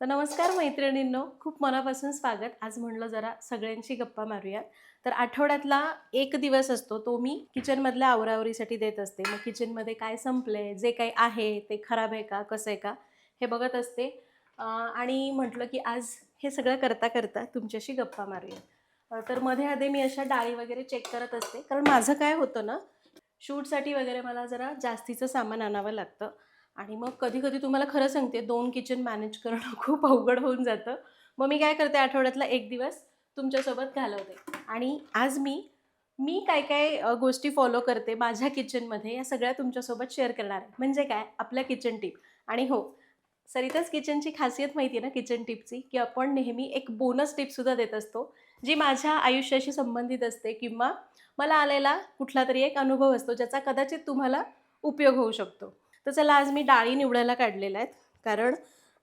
तर नमस्कार मैत्रिणींनो खूप मनापासून स्वागत. आज म्हणलं जरा सगळ्यांशी गप्पा मारूयात. तर आठवड्यातला एक दिवस असतो तो मी किचनमधल्या आवरावरीसाठी देत असते. मग किचनमध्ये काय संपलंय जे काही आहे ते खराब आहे का कसं आहे का हे बघत असते. आणि म्हटलं की आज हे सगळं करता करता तुमच्याशी गप्पा मारूया तर मध्ये आधी मी अशा डाळी वगैरे चेक करत असते. कारण माझं काय होतं ना शूटसाठी वगैरे मला जरा जास्तीचं सामान आणावं लागतं. आणि मग कधी कधी तुम्हाला खरं सांगते दोन किचन मॅनेज करणं खूप अवघड होऊन जातं. मग मी काय करते आठवड्यातला एक दिवस तुमच्यासोबत घालवते. आणि आज मी मी काय काय गोष्टी फॉलो करते माझ्या किचनमध्ये या सगळ्या तुमच्यासोबत शेअर करणार आहे. म्हणजे काय? आपल्या किचन टिप आणि हो सरिताच किचनची खासियत माहिती आहे ना किचन टिपची की आपण नेहमी एक बोनस टिपसुद्धा देत असतो जी माझ्या आयुष्याशी संबंधित असते किंवा मला आलेला कुठला तरी एक अनुभव असतो ज्याचा कदाचित तुम्हाला उपयोग होऊ शकतो. तर चला आज मी डाळी निवडायला काढलेल्या आहेत. कारण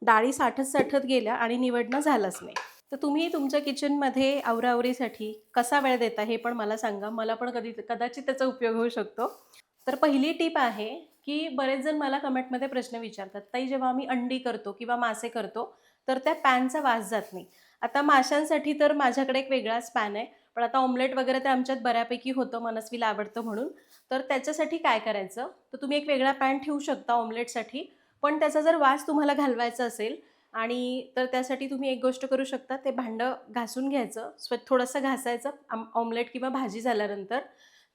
डाळी साठत साठत गेल्या आणि निवडणं झालंच नाही. तर तुम्ही तुमच्या किचनमध्ये आवरावरीसाठी कसा वेळ देता हे पण मला सांगा. मला पण कधी कदाचित त्याचा उपयोग होऊ शकतो. तर पहिली टीप आहे की बरेच जण मला कमेंटमध्ये प्रश्न विचारतात ताई जेव्हा आम्ही अंडी करतो किंवा मासे करतो तर त्या पॅनचा वास जात नाही. आता माशांसाठी तर माझ्याकडे एक वेगळाच पॅन आहे पण आता ऑमलेट वगैरे तर आमच्यात बऱ्यापैकी होतं मनस्वीला आवडतं म्हणून. तर त्याच्यासाठी काय करायचं? तर तुम्ही एक वेगळा पॅन ठेवू शकता ऑमलेटसाठी पण त्याचा जर वास तुम्हाला घालवायचा असेल आणि तर त्यासाठी तुम्ही एक गोष्ट करू शकता ते भांडं घासून घ्यायचं स्व थोडंसं घासायचं आम ऑमलेट किंवा भाजी झाल्यानंतर.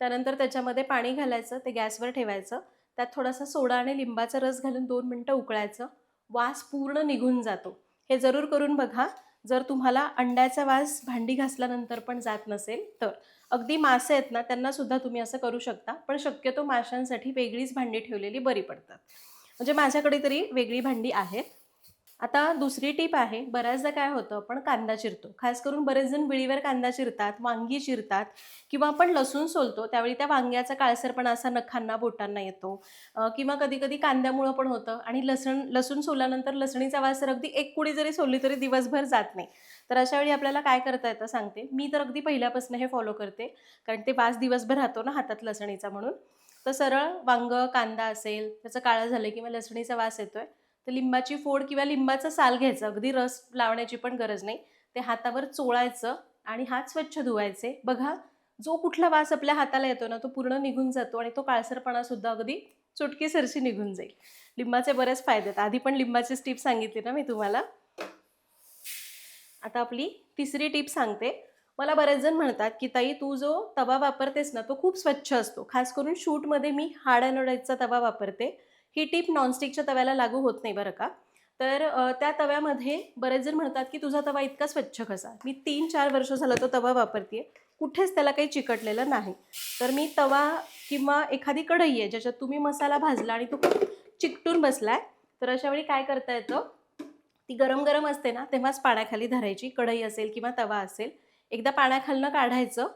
त्यानंतर त्याच्यामध्ये पाणी घालायचं ते गॅसवर ठेवायचं त्यात थोडासा सोडा आणि लिंबाचा रस घालून दोन मिनटं उकळायचं वास पूर्ण निघून जातो. हे जरूर करून बघा जर तुम्हाला अंड्याचा वास भांडी घासल्यानंतर पण जात नसेल तर. अगदी मासे आहेत ना त्यांना सुद्धा तुम्ही असं करू शकता पण शक्यतो माशांसाठी वेगळीच भांडी ठेवलेली बरी पडतात. म्हणजे माझ्याकडे तरी वेगळी भांडी आहेत. आता दुसरी टीप आहे बऱ्याचदा काय होतं आपण कांदा चिरतो. खास करून बरेच जण विळीवर कांदा चिरतात वांगी चिरतात किंवा आपण लसूण सोलतो त्यावेळी त्या वांग्याचा काळसरपणा असा नखांना बोटांना येतो. किंवा कधी कधी कांद्यामुळं पण होतं आणि लसण लसूण सोलल्यानंतर लसणीचा वास तर अगदी एक कुडी जरी सोलली तरी दिवसभर जात नाही. तर अशा वेळी आपल्याला काय करता येतं सांगते. मी तर अगदी पहिल्यापासून हे फॉलो करते कारण ते वास दिवसभर राहतो ना हातात लसणीचा म्हणून. तर सरळ वांग कांदा असेल त्याचं काळं झालं किंवा लसणीचा वास येतोय तर लिंबाची फोड किंवा लिंबाचं साल घ्यायचा. अगदी रस लावण्याची पण गरज नाही. ते हातावर चोळायचं आणि हात स्वच्छ धुवायचे. बघा जो कुठला वास आपल्या हाताला येतो ना तो पूर्ण निघून जातो आणि तो काळसरपणा सुद्धा अगदी चुटकीसरशी निघून जाईल. लिंबाचे बरेच फायदे आहेत. आधी पण लिंबाची टिप सांगितली ना मी तुम्हाला. आता आपली तिसरी टीप सांगते. मला बरेच जण म्हणतात की ताई तू जो तवा वापरतेस ना तो खूप स्वच्छ असतो. खास करून शूटमध्ये मी हाड अनोडाईचा तवा वापरते. ही टीप नॉनस्टिकच्या तव्याला लागू होत नाही बरं का. तर त्या तव्यामध्ये बरेच जण म्हणतात की तुझा तवा इतका स्वच्छ कसा. मी तीन चार वर्ष झालं तो तवा वापरते कुठेच त्याला काही चिकटलेलं नाही. तर मी तवा किंवा एखादी कढई आहे ज्याच्यात तुम्ही मसाला भाजला आणि तो खूप चिकटून बसलाय तर अशा वेळी काय करता येतं? ती गरम गरम असते ना तेव्हाच पाण्याखाली धरायची. कढई असेल किंवा तवा असेल. एकदा पाण्याखालनं काढायचं.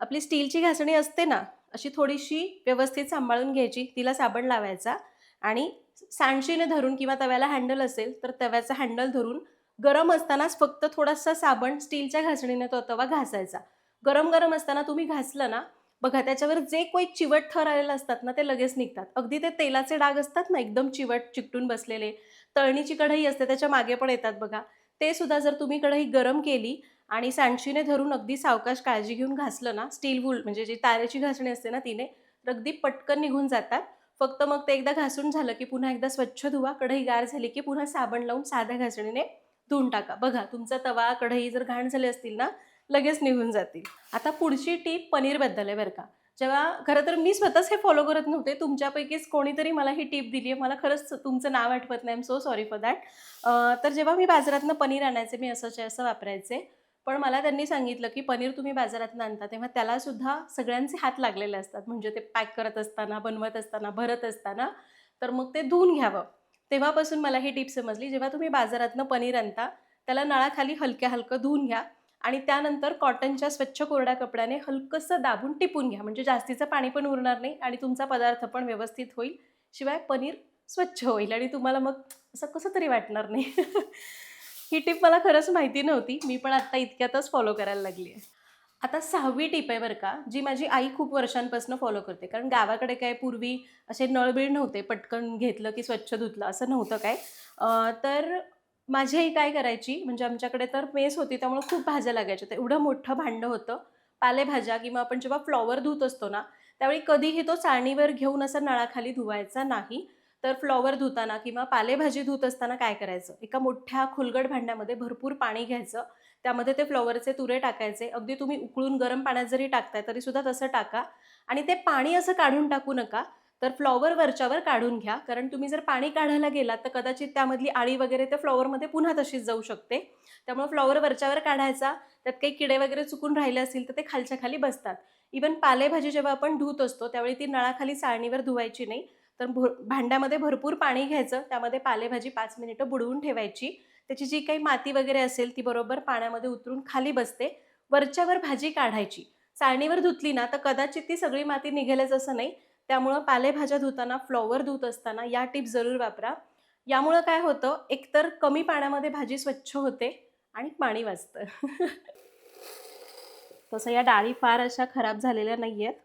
आपली स्टीलची घासणी असते ना अशी थोडीशी व्यवस्थित सांभाळून घ्यायची. तिला साबण लावायचा. आणि सांडशीने धरून किंवा तव्याला हँडल असेल तर तव्याचा हँडल धरून गरम असतानाच फक्त थोडासा साबण स्टीलच्या घासणीने तो तवा घासायचा. गरम गरम असताना तुम्ही घासलं ना बघा त्याच्यावर जे काही चिवट थर आलेले असतात ना ते लगेच निघतात. अगदी ते तेलाचे डाग असतात ना एकदम चिवट चिकटून बसलेले तळणीची कढई असते त्याच्यामागे पण येतात बघा. ते सुद्धा जर तुम्ही कढई गरम केली आणि सांडशीने धरून अगदी सावकाश काळजी घेऊन घासलं ना स्टील वूल म्हणजे जी तारेची घासणी असते ना तिने तर अगदी पटकन निघून जातात. फक्त मग ते एकदा घासून झालं की पुन्हा एकदा स्वच्छ धुवा कढई गार झाली की पुन्हा साबण लावून साध्या घासणीने धुवून टाका. बघा तुमचा तवा कढई जर घाण झाले असतील ना लगेच निघून जातील. आता पुढची टीप पनीरबद्दल आहे बरं का. जेव्हा खरं तर मी स्वतःच हे फॉलो करत नव्हते. तुमच्यापैकीच कोणीतरी मला ही टीप दिली आहे. मला खरंच तुमचं नाव आठवत नाही. I'm so sorry for that तर जेव्हा मी बाजारातनं पनीर आणायचे मी असंचे असं वापरायचे पण मला त्यांनी सांगितलं की पनीर तुम्ही बाजारातून आणता तेव्हा त्यालासुद्धा सगळ्यांचे हात लागलेले असतात. म्हणजे ते पॅक करत असताना बनवत असताना भरत असताना तर मग ते धुवून घ्यावं. तेव्हापासून मला ही टीप समजली. जेव्हा तुम्ही बाजारातनं पनीर आणता त्याला नळाखाली हलक्या हलकं धुवून घ्या आणि त्यानंतर कॉटनच्या स्वच्छ कोरड्या कपड्याने हलकंसं दाबून टिपून घ्या. म्हणजे जास्तीचं पाणी पण उरणार नाही आणि तुमचा पदार्थ पण व्यवस्थित होईल. शिवाय पनीर स्वच्छ होईल आणि तुम्हाला मग असं कसं तरी वाटणार नाही. ही टिप मला खरंच माहिती नव्हती. मी पण आत्ता इतक्यातच फॉलो करायला लागली आहे. आता सहावी टीप आहे बरं का जी माझी आई खूप वर्षांपासून फॉलो करते. कारण गावाकडे काय पूर्वी असे नळबीळ नव्हते पटकन घेतलं की स्वच्छ धुतलं असं नव्हतं काय. तर माझी आई काय करायची म्हणजे आमच्याकडे तर मेस होती त्यामुळे खूप भाज्या लागायच्या. तर एवढं मोठं भांडं होतं पालेभाज्या किंवा आपण जेव्हा फ्लॉवर धुत असतो ना त्यावेळी कधीही तो चाळणीवर घेऊन असं नळाखाली धुवायचा नाही. तर फ्लॉवर धुताना किंवा पालेभाजी धुत असताना काय करायचं? एका मोठ्या खुलगड भांड्यामध्ये भरपूर पाणी घ्यायचं. त्यामध्ये ते फ्लॉवरचे तुरे टाकायचे. अगदी तुम्ही उकळून गरम पाण्यात जरी टाकताय तरी सुद्धा तसं टाका. आणि ते पाणी असं काढून टाकू नका. तर फ्लॉवर वरच्यावर काढून घ्या. कारण तुम्ही जर पाणी काढायला गेलात तर कदाचित त्यामधली आळी वगैरे त्या फ्लॉवरमध्ये पुन्हा तशीच जाऊ शकते. त्यामुळे फ्लॉवर वरच्यावर काढायचा. त्यात काही किडे वगैरे चुकून राहिले असतील तर ते खालच्या खाली बसतात. इवन पालेभाजी जेव्हा आपण धुत असतो त्यावेळी ती नळाखाली चाळणीवर धुवायची नाही. तर भर भांड्यामध्ये भरपूर पाणी घ्यायचं. त्यामध्ये पालेभाजी पाच मिनिटं बुडवून ठेवायची. त्याची जी काही माती वगैरे असेल ती बरोबर पाण्यामध्ये उतरून खाली बसते. वरच्यावर भाजी काढायची. चाळणीवर धुतली ना तर कदाचित ती सगळी माती निघेलच असं नाही. त्यामुळं पालेभाज्या धुताना फ्लॉवर धुत असताना या टिप्स जरूर वापरा. यामुळं काय होतं एकतर कमी पाण्यामध्ये भाजी स्वच्छ होते आणि पाणी वाचतं. तसं या डाळी फार अशा खराब झालेल्या नाही आहेत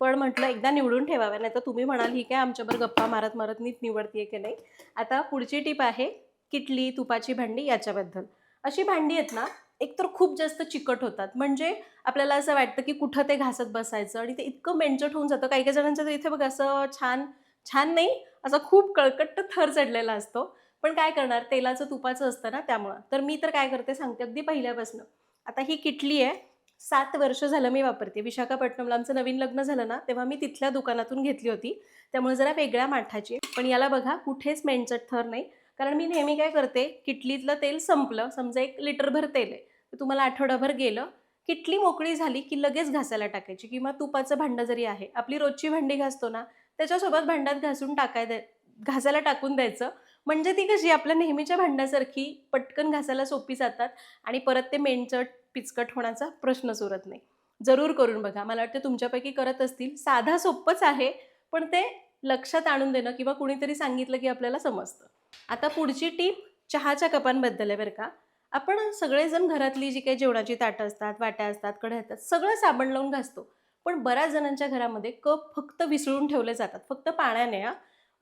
पण म्हटलं एकदा निवडून ठेवाव्या नाही तर तुम्ही म्हणाल ही काय आमच्यावर गप्पा मारत मारत नीट निवडतीये की नाही? आता पुढची टीप आहे किटली तुपाची भांडी याच्याबद्दल. अशी भांडी आहेत ना एकतर खूप जास्त चिकट होतात. म्हणजे आपल्याला असं वाटतं की कुठं ते घासत बसायचं आणि ते इतकं मेंचट होऊन जातं. काही काही जणांचं तर इथे बघ असं छान छान नाही असं खूप कळकट्ट थर चढलेला असतो. पण काय करणार? तेलाचं तुपाचं असतं ना त्यामुळं. तर मी तर काय करते सांगते अगदी पहिल्यापासून. आता ही किटली आहे सात वर्ष झालं मी वापरते. विशाखापट्टणमला आमचं नवीन लग्न झालं ना तेव्हा मी तिथल्या दुकानातून घेतली होती. त्यामुळे जरा वेगळ्या माठाची पण याला बघा कुठेच मेंचट थर नाही. कारण मी नेहमी काय करते किटलीतलं तेल संपलं. समजा एक लिटरभर तेल आहे. तर तुम्हाला आठवडाभर गेलं. किटली मोकळी झाली की लगेच घासायला टाकायची. किंवा तुपाचं भांडं जरी आहे आपली रोजची भांडी घासतो ना त्याच्यासोबत भांड्यात घासून टाकाय द्या घासायला टाकून द्यायचं. म्हणजे ती कशी आपल्या नेहमीच्या भांड्यासारखी पटकन घासायला सोपी जातात. आणि परत ते मेंचट पिचकट होण्याचा प्रश्नच उरत नाही. जरूर करून बघा. मला वाटतं तुमच्यापैकी करत असतील. साधा सोपंच आहे पण ते लक्षात आणून देणं किंवा कुणीतरी सांगितलं की आपल्याला समजतं. आता पुढची टीप चहाच्या कपांबद्दल आहे बरं का. आपण सगळेजण घरातली जी काही जेवणाची ताटं असतात वाट्या असतात कढ्या असतात सगळं साबण लावून घासतो. पण बऱ्याच जणांच्या घरामध्ये कप फक्त विसळून ठेवले जातात. फक्त पाण्याने हा.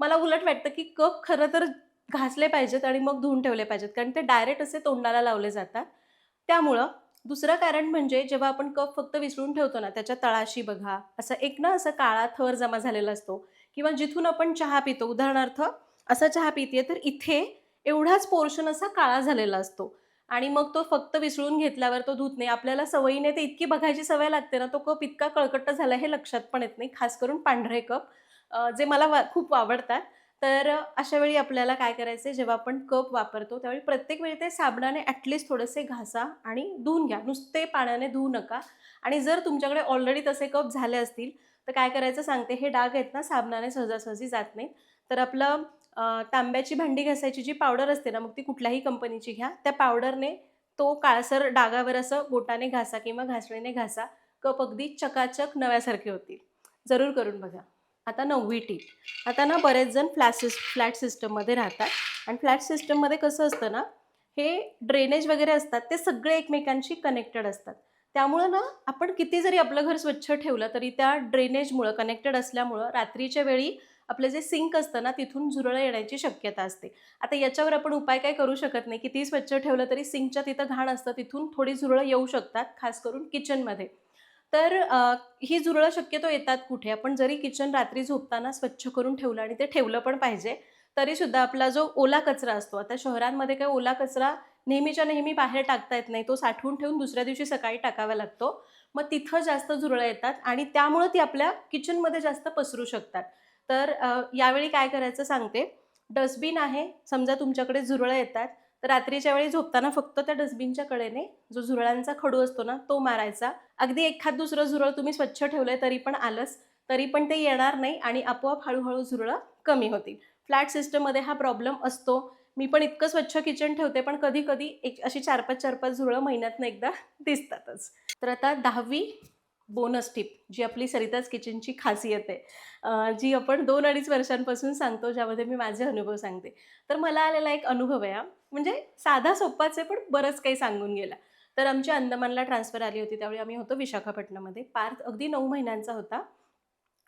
मला उलट वाटतं की कप खरं तर घासले पाहिजेत आणि मग धुवून ठेवले पाहिजेत. कारण ते डायरेक्ट असे तोंडाला लावले जातात. त्यामुळं दुसरं कारण म्हणजे जेव्हा आपण कप फक्त विसळून ठेवतो ना त्याच्या तळाशी बघा असं एक ना असं काळा थर जमा झालेला असतो. किंवा जिथून आपण चहा पितो उदाहरणार्थ असा चहा पिते तर इथे एवढाच पोर्शन असा काळा झालेला असतो. आणि मग तो फक्त विसळून घेतल्यावर तो धूत नाही. आपल्याला सवयीने ते इतकी बघायची सवय लागते ना तो कप इतका कळकट्ट झाला हे लक्षात पण येत नाही खास करून पांढरे कप जे मला वा खूप आवडतात. तर अशा वेळी आपल्याला काय करायचं जेव्हा आपण कप वापरतो त्यावेळी प्रत्येक वेळी ते साबणाने ॲटलिस्ट थोडेसे घासा आणि धुवून घ्या. नुसते पाण्याने धुवू नका. आणि जर तुमच्याकडे ऑलरेडी तसे कप झाले असतील तर काय करायचं सांगते हे डाग आहेत ना साबणाने सहजासहजी जात नाहीत. तर आपलं तांब्याची भांडी घासायची जी पावडर असते ना मग ती कुठल्याही कंपनीची घ्या. त्या पावडरने तो काळसर डागावर असं बोटाने घासा किंवा घासणीने घासा. कप अगदी चकाचक नव्यासारखे होतील. जरूर करून बघा. आता नववी टीप. आता ना बरेच जण फ्लॅट सिस फ्लॅट सिस्टममध्ये राहतात. आणि फ्लॅट सिस्टममध्ये कसं असतं ना हे ड्रेनेज वगैरे असतात ते सगळे एकमेकांशी कनेक्टेड असतात. त्यामुळं ना आपण किती जरी आपलं घर स्वच्छ ठेवलं तरी त्या ड्रेनेजमुळं कनेक्टेड असल्यामुळं रात्रीच्या वेळी आपलं जे सिंक असतं ना तिथून झुरळं येण्याची शक्यता असते. आता याच्यावर आपण उपाय काय करू शकत नाही. किती स्वच्छ ठेवलं तरी सिंकच्या तिथं घाण असतं तिथून थोडी झुरळं येऊ शकतात खास करून किचनमध्ये. तर ही झुरळं शक्यतो येतात कुठे. आपण जरी किचन रात्री झोपताना स्वच्छ करून ठेवलं आणि ते ठेवलं पण पाहिजे तरीसुद्धा आपला जो ओला कचरा असतो आता शहरांमध्ये काय ओला कचरा नेहमीच्या नेहमी बाहेर टाकता येत नाही तो साठवून ठेवून दुसऱ्या दिवशी सकाळी टाकावा लागतो. मग तिथं जास्त झुरळं येतात आणि त्यामुळं ती आपल्या किचनमध्ये जास्त पसरू शकतात. तर यावेळी काय करायचं सांगते. डस्टबिन आहे समजा तुमच्याकडे झुरळं येतात तर रात्रीच्या वेळी झोपताना फक्त त्या डस्टबिनच्या कडेने जो झुरळांचा खडू असतो ना तो मारायचा. अगदी एखाद दुसरं झुरळ तुम्ही स्वच्छ ठेवलंय तरी पण आलंच तरी पण ते येणार नाही आणि आपोआप हळूहळू झुरळं कमी होतील. फ्लॅट सिस्टममध्ये हा प्रॉब्लेम असतो. मी पण इतकं स्वच्छ किचन ठेवते पण कधी कधी एक अशी चार पाच चार पाच झुरळं महिन्यातनं एकदा दिसतातच. तर आता दहावी बोनस टिप जी आपली सरिताज किचनची खासियत आहे. जी आपण दोन अडीच वर्षांपासून सांगतो ज्यामध्ये मी माझे अनुभव सांगते. तर मला आलेला एक अनुभव आहे हा. म्हणजे साधा सोप्पाच आहे पण बरंच काही सांगून गेला. तर आमच्या अंदमानला ट्रान्सफर आली होती त्यावेळी आम्ही होतो विशाखापट्टणममध्ये. पार्थ अगदी नऊ महिन्यांचा होता.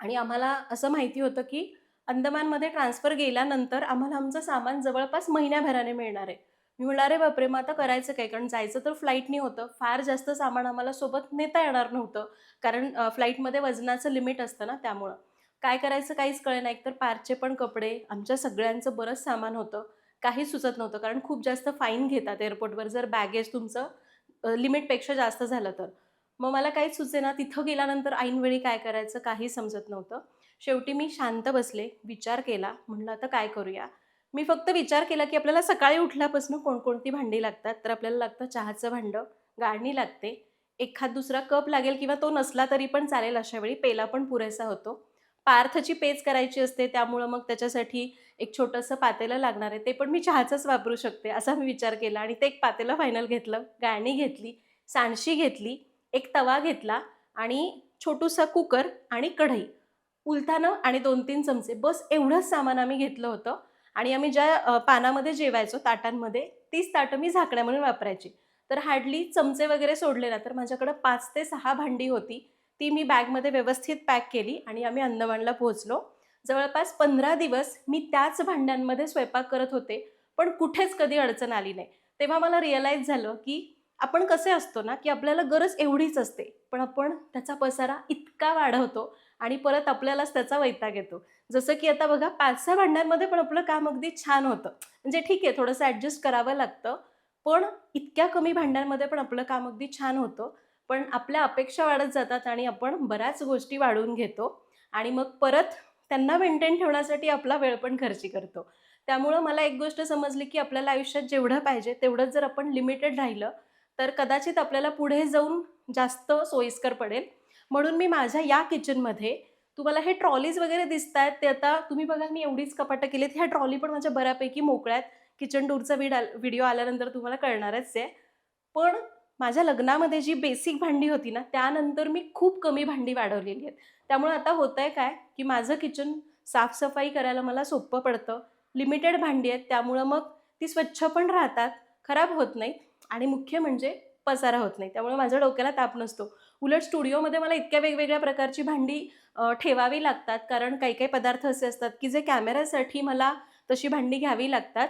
आणि आम्हाला असं माहिती होतं की अंदमानमध्ये ट्रान्सफर गेल्यानंतर आम्हाला आमचं सामान जवळपास महिन्याभराने मिळणार आहे. मी म्हणलं अरे बापरे मग आता करायचं काय? कारण जायचं तर फ्लाईटनी होतं. फार जास्त सामान आम्हाला सोबत नेता येणार नव्हतं. कारण फ्लाईटमध्ये वजनाचं लिमिट असतं ना त्यामुळं. काय करायचं काहीच कळे नाही एकतर पारचे पण कपडे आमच्या सगळ्यांचं बरंच सामान होतं. काही सुचत नव्हतं. कारण खूप जास्त फाईन घेतात एअरपोर्टवर जर बॅगेज तुमचं लिमिटपेक्षा जास्त झालं तर. मग मला काहीच सुचे ना तिथं गेल्यानंतर ऐनवेळी काय करायचं काही समजत नव्हतं. शेवटी मी शांत बसले विचार केला. म्हणलं आता काय करूया? मी फक्त विचार केला की आपल्याला सकाळी उठल्यापासून कोणकोणती भांडी लागतात? तर आपल्याला लागतं चहाचं भांडं गाळणी लागते. एखाद दुसरा कप लागेल किंवा तो नसला तरी पण चालेल अशा वेळी पेला पण पुरेसा होतो. पार्थची पेज करायची असते त्यामुळं मग त्याच्यासाठी एक छोटंसं पातेलं लागणार आहे. ते पण मी चहाचंच वापरू शकते असा मी विचार केला आणि ते एक पातेलं फायनल घेतलं. गाळणी घेतली सांडशी घेतली एक तवा घेतला आणि छोटूसा कुकर आणि कढई. उलथानं आणि दोन तीन चमचे. बस एवढंच सामान आम्ही घेतलं होतं. आणि आम्ही ज्या पानामध्ये जेवायचो ताटांमध्ये तीच ताटं मी झाकण्या म्हणून वापरायची. तर हार्डली चमचे वगैरे सोडले ना तर माझ्याकडं पाच ते सहा भांडी होती. ती मी बॅगमध्ये व्यवस्थित पॅक केली आणि आम्ही अंदमानला पोहोचलो. जवळपास पंधरा दिवस मी त्याच भांड्यांमध्ये स्वयंपाक करत होते पण कुठेच कधी अडचण आली नाही. तेव्हा मला रिअलाईज झालं की आपण कसे असतो ना की आपल्याला गरज एवढीच असते पण आपण त्याचा पसारा इतका वाढवतो आणि परत आपल्यालाच त्याचा वैताग येतो. जसं की आता बघा पाच सहा भांड्यांमध्ये पण आपलं काम अगदी छान होतं. म्हणजे ठीक आहे थोडंसं ॲडजस्ट करावं लागतं. पण इतक्या कमी भांड्यांमध्ये पण आपलं काम अगदी छान होतं. पण आपल्या अपेक्षा वाढत जातात आणि आपण बऱ्याच गोष्टी वाढवून घेतो. आणि मग परत त्यांना मेंटेन ठेवण्यासाठी आपला वेळ पण खर्ची करतो. त्यामुळं मला एक गोष्ट समजली की आपल्याला आयुष्यात जेवढं पाहिजे तेवढंच जर आपण लिमिटेड राहिलं तर कदाचित आपल्याला पुढे जाऊन जास्त सोयीस्कर पडेल. म्हणून मी माझ्या या किचनमध्ये तुम्हाला हे ट्रॉलीज वगैरे दिसत आहेत ते आता तुम्ही बघा मी एवढीच कपाटं केलीत. ह्या ट्रॉली पण माझ्या बऱ्यापैकी मोकळ्या आहेत. किचन टूरचा व्हिड व्हिडिओ आल्यानंतर तुम्हाला कळणारच आहे. पण माझ्या लग्नामध्ये जी बेसिक भांडी होती ना त्यानंतर मी खूप कमी भांडी वाढवलेली आहेत. त्यामुळे आता होतं आहे काय की माझं किचन साफसफाई करायला मला सोपं पडतं. लिमिटेड भांडी आहेत त्यामुळं मग ती स्वच्छ पण राहतात खराब होत नाहीत. आणि मुख्य म्हणजे पसारा होत नाही. त्यामुळे माझ्या डोक्याला ताप नसतो. उलट स्टुडिओमध्ये मला इतक्या वेगवेगळ्या प्रकारची भांडी ठेवावी लागतात. कारण काही काही पदार्थ असे असतात की जे कॅमेऱ्यासाठी मला तशी भांडी घ्यावी लागतात.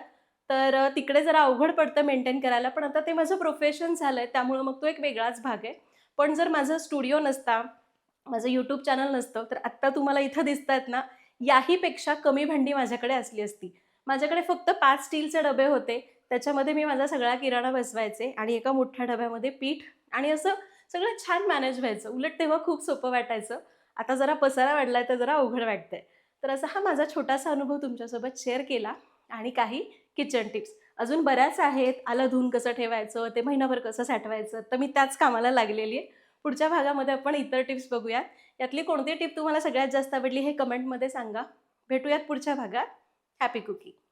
तर तिकडे जरा अवघड पडतं मेंटेन करायला. पण आता ते माझं प्रोफेशन झालं आहे त्यामुळं मग तो एक वेगळाच भाग आहे. पण जर माझा स्टुडिओ नसता माझं यूट्यूब चॅनल नसतं तर आत्ता तुम्हाला इथं दिसत आहेत ना याहीपेक्षा कमी भांडी माझ्याकडे असली असती. माझ्याकडे फक्त पाच स्टीलचे डबे होते. त्याच्यामध्ये मी माझा सगळा किराणा बसवायचे आणि एका मोठ्या डब्यामध्ये पीठ आणि असं सगळं छान मॅनेज व्हायचं. उलट तेव्हा खूप सोपं वाटायचं. आता जरा पसारा वाढलाय तर जरा अवघड वाटतंय. तर असा हा माझा छोटासा अनुभव तुमच्यासोबत शेअर केला आणि काही किचन टिप्स अजून बऱ्याच आहेत. आलं धुवून कसं ठेवायचं ते महिनाभर कसं साठवायचं तर मी त्याच कामाला लागलेली आहे. पुढच्या भागामध्ये आपण इतर टिप्स बघूयात. यातली कोणती टिप तुम्हाला सगळ्यात जास्त आवडली हे कमेंटमध्ये सांगा. भेटूयात पुढच्या भागात. Happy cooking